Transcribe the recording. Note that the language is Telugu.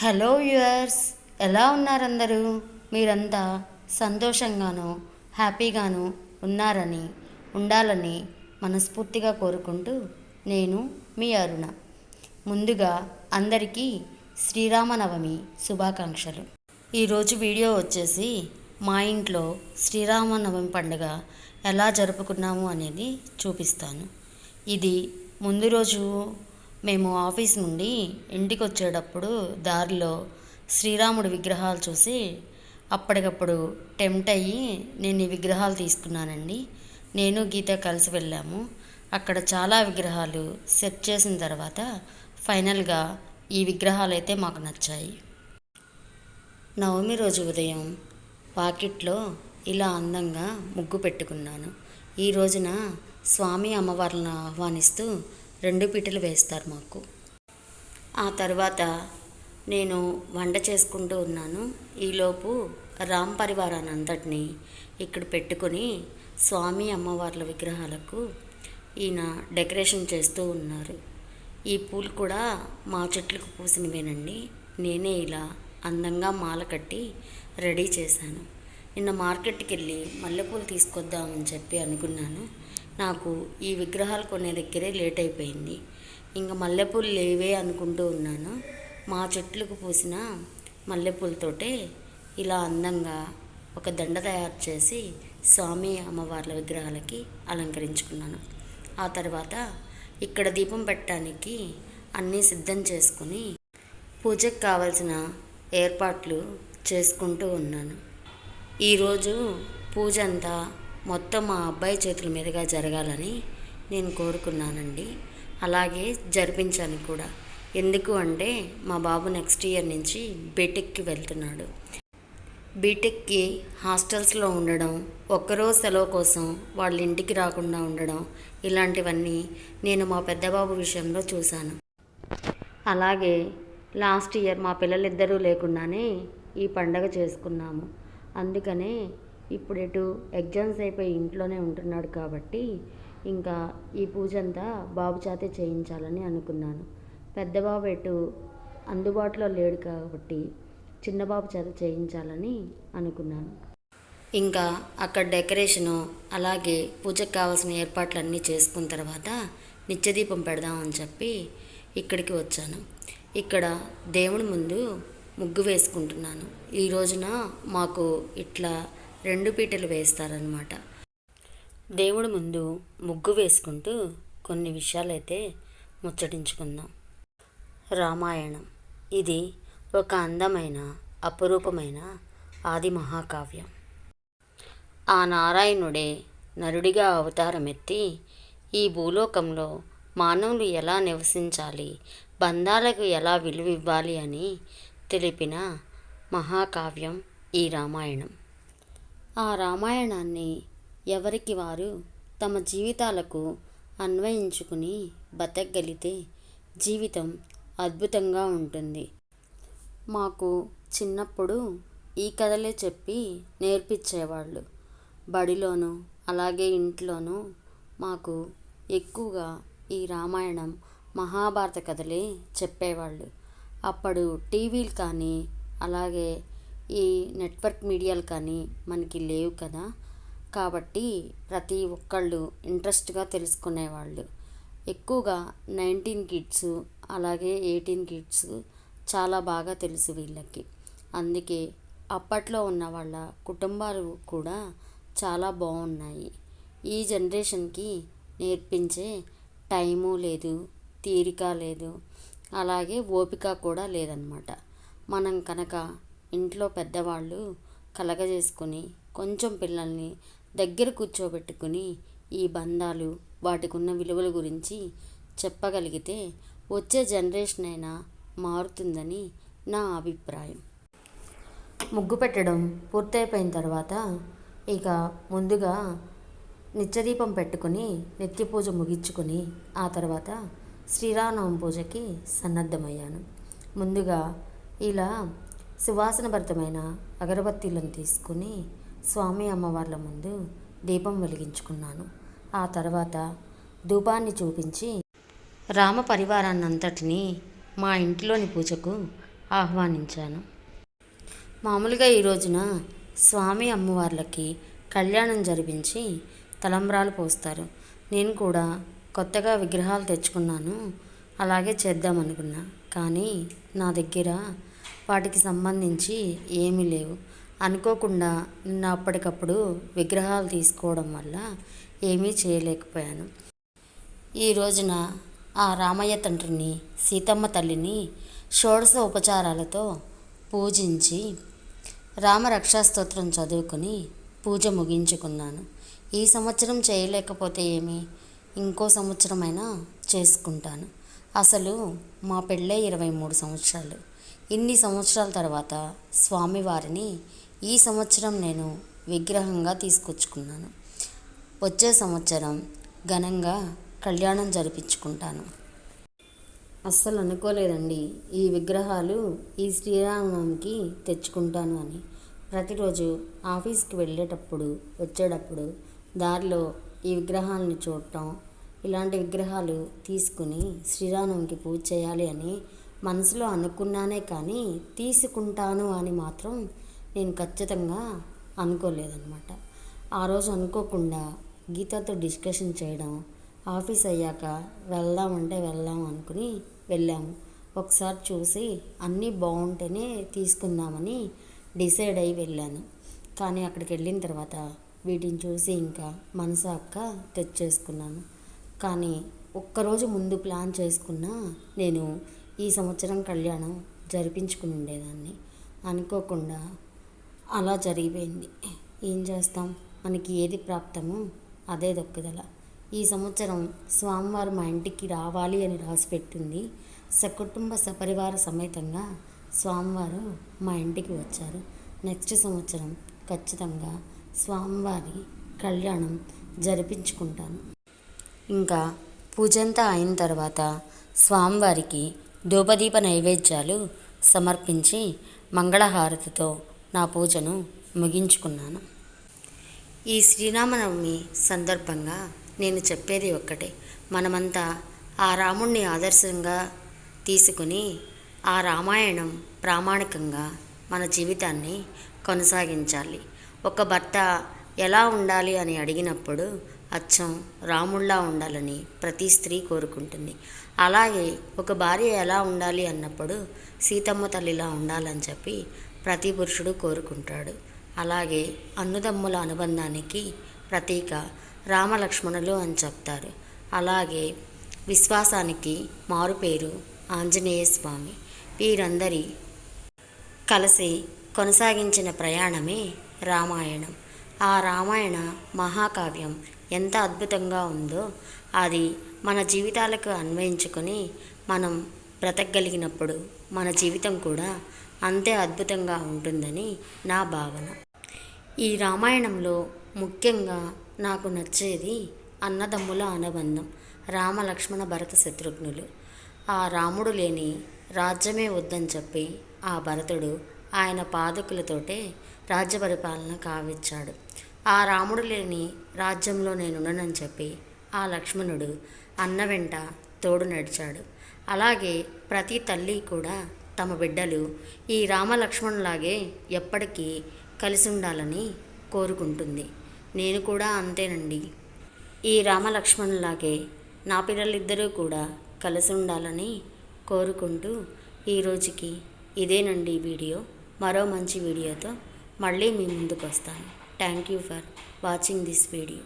హలో వ్యూయర్స్ ఎలా ఉన్నారందరూ? మీరంతా సంతోషంగాను హ్యాపీగాను ఉన్నారని ఉండాలని మనస్ఫూర్తిగా కోరుకుంటూ నేను మీ అరుణ. ముందుగా అందరికీ శ్రీరామనవమి శుభాకాంక్షలు. ఈరోజు వీడియో వచ్చేసి మా ఇంట్లో శ్రీరామనవమి పండుగ ఎలా జరుపుకున్నాము అనేది చూపిస్తాను. ఇది ముందు రోజు మేము ఆఫీస్ నుండి ఇంటికి వచ్చేటప్పుడు దారిలో శ్రీరాముడి విగ్రహాలు చూసి అప్పటికప్పుడు టెంప్ట్ అయ్యి నేను ఈ విగ్రహాలు తీసుకున్నానండి. నేను గీత కలిసి వెళ్ళాము. అక్కడ చాలా విగ్రహాలు సెట్ చేసిన తర్వాత ఫైనల్గా ఈ విగ్రహాలు అయితే మాకు నచ్చాయి. నవమి రోజు ఉదయం వాకిట్లో ఇలా అందంగా ముగ్గు పెట్టుకున్నాను. ఈ రోజున స్వామి అమ్మవార్లను ఆహ్వానిస్తూ రెండు పీటలు వేస్తారు మాకు. ఆ తర్వాత నేను వంట చేసుకుంటూ ఉన్నాను. ఈలోపు రామ్ పరివారాన్ని అంతటిని ఇక్కడ పెట్టుకొని స్వామి అమ్మవార్ల విగ్రహాలకు ఈయన డెకరేషన్ చేస్తూ ఉన్నారు. ఈ పూలు కూడా మా చెట్లకు పూసినవేనండి. నేనే ఇలా అందంగా మాల కట్టి రెడీ చేశాను. నిన్న మార్కెట్కి వెళ్ళి మల్లెపూలు తీసుకొద్దామని చెప్పి అనుకున్నాను. నాకు ఈ విగ్రహాలు కొనే దగ్గరే లేట్ అయిపోయింది. ఇంకా మల్లెపూలు లేవే అనుకుంటూ ఉన్నాను. మా చెట్లకు పూసిన మల్లెపూలతోటే ఇలా అందంగా ఒక దండ తయారు చేసి స్వామి అమ్మవార్ల విగ్రహాలకి అలంకరించుకున్నాను. ఆ తర్వాత ఇక్కడ దీపం పెట్టడానికి అన్నీ సిద్ధం చేసుకుని పూజకు కావలసిన ఏర్పాట్లు చేసుకుంటూ ఉన్నాను. ఈరోజు పూజ అంతా మొత్తం మా అబ్బాయి చేతుల మీదుగా జరగాలని నేను కోరుకున్నానండి. అలాగే జరిపించాను కూడా. ఎందుకు అంటే మా బాబు నెక్స్ట్ ఇయర్ నుంచి బీటెక్కి వెళ్తున్నాడు. బీటెక్కి హాస్టల్స్లో ఉండడం ఒక్కరోజు సెలవు కోసం వాళ్ళ ఇంటికి రాకుండా ఉండడం ఇలాంటివన్నీ నేను మా పెద్దబాబు విషయంలో చూశాను. అలాగే లాస్ట్ ఇయర్ మా పిల్లలిద్దరూ లేకుండానే ఈ పండగ చేసుకున్నాము. అందుకనే ఇప్పుడు ఇటు ఎగ్జామ్స్ అయిపోయి ఇంట్లోనే ఉంటున్నాడు కాబట్టి ఇంకా ఈ పూజ అంతా బాబు చేతే చేయించాలని అనుకున్నాను. పెద్ద బాబు ఎటు అందుబాటులో లేడు కాబట్టి చిన్న బాబు చేత చేయించాలని అనుకున్నాను. ఇంకా అక్కడ డెకరేషను అలాగే పూజకు కావాల్సిన ఏర్పాట్లన్నీ చేసుకున్న తర్వాత నిత్యదీపం పెడదామని చెప్పి ఇక్కడికి వచ్చాను. ఇక్కడ దేవుడి ముందు ముగ్గు వేసుకుంటున్నాను. ఈ రోజున మాకు ఇట్లా రెండు పీటలు వేస్తారనమాట దేవుడు ముందు ముగ్గు వేసుకుంటూ కొన్ని విషయాలైతే ముచ్చటించుకుందాం. రామాయణం. ఇది ఒక అందమైన అపురూపమైన ఆది మహాకావ్యం. ఆ నారాయణుడే నరుడిగా అవతారమెత్తి ఈ భూలోకంలో మానవులు ఎలా నివసించాలి బంధాలకు ఎలా విలువ ఇవ్వాలి అని తెలిపిన మహాకావ్యం ఈ రామాయణం. ఆ రామాయణాన్ని ఎవరికి వారు తమ జీవితాలకు అన్వయించుకుని బతకగలిగితే జీవితం అద్భుతంగా ఉంటుంది. మాకు చిన్నప్పుడు ఈ కథలే చెప్పి నేర్పించేవాళ్ళు. బడిలోనూ అలాగే ఇంట్లోనూ మాకు ఎక్కువగా ఈ రామాయణం మహాభారత కథలే చెప్పేవాళ్ళు. అప్పుడు టీవీలు కానీ అలాగే ఈ నెట్వర్క్ మీడియాలు కానీ మనకి లేవు కదా. కాబట్టి ప్రతి ఒక్కళ్ళు ఇంట్రెస్ట్గా తెలుసుకునేవాళ్ళు. ఎక్కువగా నైన్టీన్ కిడ్స్ అలాగే ఎయిటీన్ కిడ్స్ చాలా బాగా తెలుసు వీళ్ళకి. అందుకే అప్పట్లో ఉన్న వాళ్ళ కుటుంబాలు కూడా చాలా బాగున్నాయి. ఈ జనరేషన్కి నేర్పించే టైము లేదు తీరిక లేదు. అలాగే ఓపిక కూడా లేదనమాట మనం కనుక ఇంట్లో పెద్దవాళ్ళు కలగజేసుకొని కొంచెం పిల్లల్ని దగ్గర కూర్చోబెట్టుకుని ఈ బంధాలు వాటికున్న విలువల గురించి చెప్పగలిగితే వచ్చే జనరేషన్ అయినా మారుతుందని నా అభిప్రాయం. ముగ్గు పెట్టడం పూర్తయిపోయిన తర్వాత ఇక ముందుగా నిత్యదీపం పెట్టుకుని నిత్య పూజ ముగించుకొని ఆ తర్వాత శ్రీరామనవమి పూజకి సన్నద్ధమయ్యాను. ముందుగా ఇలా సువాసనభరితమైన అగరబత్తీలను తీసుకుని స్వామి అమ్మవార్ల ముందు దీపం వెలిగించుకున్నాను. ఆ తర్వాత ధూపాన్ని చూపించి రామ పరివారాన్నంతటినీ మా ఇంట్లోని పూజకు ఆహ్వానించాను. మామూలుగా ఈ రోజున స్వామి అమ్మవార్లకి కళ్యాణం జరిపించి తలంబ్రాలు పోస్తారు. నేను కూడా కొత్తగా విగ్రహాలు తెచ్చుకున్నాను. అలాగే చేద్దామనుకున్నా. కానీ నా దగ్గర వాటికి సంబంధించి ఏమీ లేవు. అనుకోకుండా నిన్న అప్పటికప్పుడు విగ్రహాలు తీసుకోవడం వల్ల ఏమీ చేయలేకపోయాను. ఈ రోజున ఆ రామయ్య తండ్రిని సీతమ్మ తల్లిని షోడశ ఉపచారాలతో పూజించి రామ రక్షాస్తోత్రం చదువుకుని పూజ ముగించుకున్నాను. ఈ సంవత్సరం చేయలేకపోతే ఏమి? ఇంకో సంవత్సరమైనా చేసుకుంటాను. అసలు మా పెళ్ళే ఇరవై మూడు సంవత్సరాలు. ఇన్ని సంవత్సరాల తర్వాత స్వామివారిని ఈ సంవత్సరం నేను విగ్రహంగా తీసుకొచ్చుకున్నాను. వచ్చే సంవత్సరం ఘనంగా కళ్యాణం జరిపించుకుంటాను. అస్సలు అనుకోలేదండి ఈ విగ్రహాలు ఈ శ్రీరామనవమికి తెచ్చుకుంటాను అని. ప్రతిరోజు ఆఫీస్కి వెళ్ళేటప్పుడు వచ్చేటప్పుడు దారిలో ఈ విగ్రహాలను చూడటం ఇలాంటి విగ్రహాలు తీసుకుని శ్రీరామనవమికి పూజ చేయాలి అని మనసులో అనుకున్నానే కానీ తీసుకుంటాను అని మాత్రం నేను ఖచ్చితంగా అనుకోలేదన్నమాట. ఆ రోజు అనుకోకుండా గీతతో డిస్కషన్ చేయడం ఆఫీస్ అయ్యాక వెళ్దామంటే వెళ్దాం అనుకుని వెళ్ళాము. ఒకసారి చూసి అన్నీ బాగుంటేనే తీసుకుందామని డిసైడ్ అయి వెళ్ళాను. కానీ అక్కడికి వెళ్ళిన తర్వాత వీటిని చూసి ఇంకా మనసు అక్క తెచ్చేసుకున్నాను. కానీ ఒక్కరోజు ముందు ప్లాన్ చేసుకున్నా నేను ఈ సంవత్సరం కళ్యాణం జరిపించుకుని ఉండేదాన్ని. అనుకోకుండా అలా జరిగిపోయింది. ఏం చేస్తాం? మనకి ఏది ప్రాప్తమో అదే దొక్కుదల. ఈ సంవత్సరం స్వామివారు మా ఇంటికి రావాలి అని రాసిపెట్టింది. సకుటుంబ సపరివార సమేతంగా స్వామివారు మా ఇంటికి వచ్చారు. నెక్స్ట్ సంవత్సరం ఖచ్చితంగా స్వామివారి కళ్యాణం జరిపించుకుంటాను. ఇంకా పూజంతా అయిన తర్వాత స్వామివారికి ధూపదీప నైవేద్యాలు సమర్పించి మంగళహారతితో నా పూజను ముగించుకున్నాను. ఈ శ్రీరామనవమి సందర్భంగా నేను చెప్పేది ఒక్కటే. మనమంతా ఆ రాముణ్ణి ఆదర్శంగా తీసుకుని ఆ రామాయణం ప్రామాణికంగా మన జీవితాన్ని కొనసాగించాలి. ఒక భర్త ఎలా ఉండాలి అని అడిగినప్పుడు అచ్చం రాముళ్ళా ఉండాలని ప్రతి స్త్రీ కోరుకుంటుంది. అలాగే ఒక భార్య ఎలా ఉండాలి అన్నప్పుడు సీతమ్మ తల్లిలా ఉండాలని చెప్పి ప్రతి పురుషుడు కోరుకుంటాడు. అలాగే అన్నదమ్ముల అనుబంధానికి ప్రతీక రామలక్ష్మణులు అని చెప్తారు. అలాగే విశ్వాసానికి మారుపేరు ఆంజనేయ స్వామి. వీరందరి కలిసి కొనసాగించిన ప్రయాణమే రామాయణం. ఆ రామాయణ మహాకావ్యం ఎంత అద్భుతంగా ఉందో అది మన జీవితాలకు అన్వయించుకొని మనం బ్రతకగలిగినప్పుడు మన జీవితం కూడా అంతే అద్భుతంగా ఉంటుందని నా భావన. ఈ రామాయణంలో ముఖ్యంగా నాకు నచ్చేది అన్నదమ్ముల అనుబంధం రామ లక్ష్మణ భరత శత్రుఘ్నులు. ఆ రాముడు లేని రాజ్యమే వద్దని చెప్పి ఆ భరతుడు ఆయన పాదకులతోటే రాజ్య పరిపాలన కావిచ్చాడు ఆ రాముడు లేని రాజ్యంలో నేనున్నానని చెప్పి ఆ లక్ష్మణుడు అన్న వెంట తోడు నడిచాడు. అలాగే ప్రతి తల్లి కూడా తమ బిడ్డలు ఈ రామలక్ష్మణులాగే ఎప్పటికీ కలిసి ఉండాలని కోరుకుంటుంది. నేను కూడా అంతేనండి. ఈ రామలక్ష్మణులాగే నా పిల్లలిద్దరూ కూడా కలిసి ఉండాలని కోరుకుంటూ ఈ రోజుకి ఇదేనండి వీడియో. మరో మంచి వీడియోతో మళ్ళీ మీ ముందుకు వస్తాను thank you for watching this video